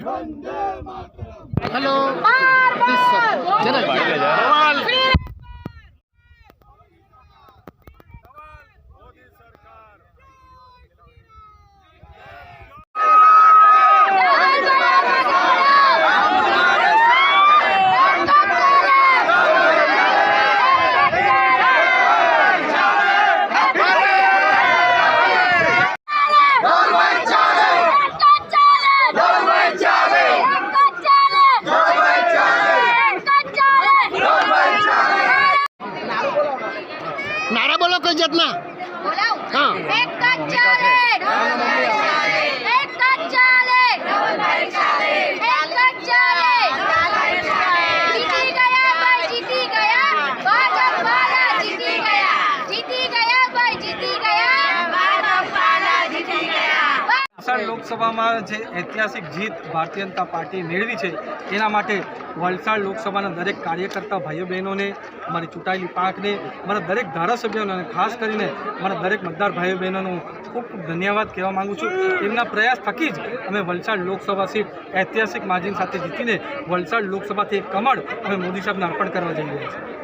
Hello. तो जितना। हाँ। વલસાડ લોકસભામાં જે ઐતિહાસિક જીત ભારતીય જનતા પાર્ટી મેળવી છે, એના માટે વલસાડ લોકસભાના દરેક કાર્યકર્તા ભાઈઓ બહેનોને મારી ચૂંટાયેલી પાંખને મારા દરેક ધારાસભ્યોને અને ખાસ કરીને મારા દરેક મતદાર ભાઈઓ બહેનોનો ખૂબ ખૂબ ધન્યવાદ કહેવા માગું છું. એમના પ્રયાસ થકી જ અમે વલસાડ લોકસભા સીટ ઐતિહાસિક માર્જિન સાથે જીતીને વલસાડ લોકસભાથી એક કમળ અમે મોદી સાહેબને અર્પણ કરવા જઈ રહ્યા છીએ.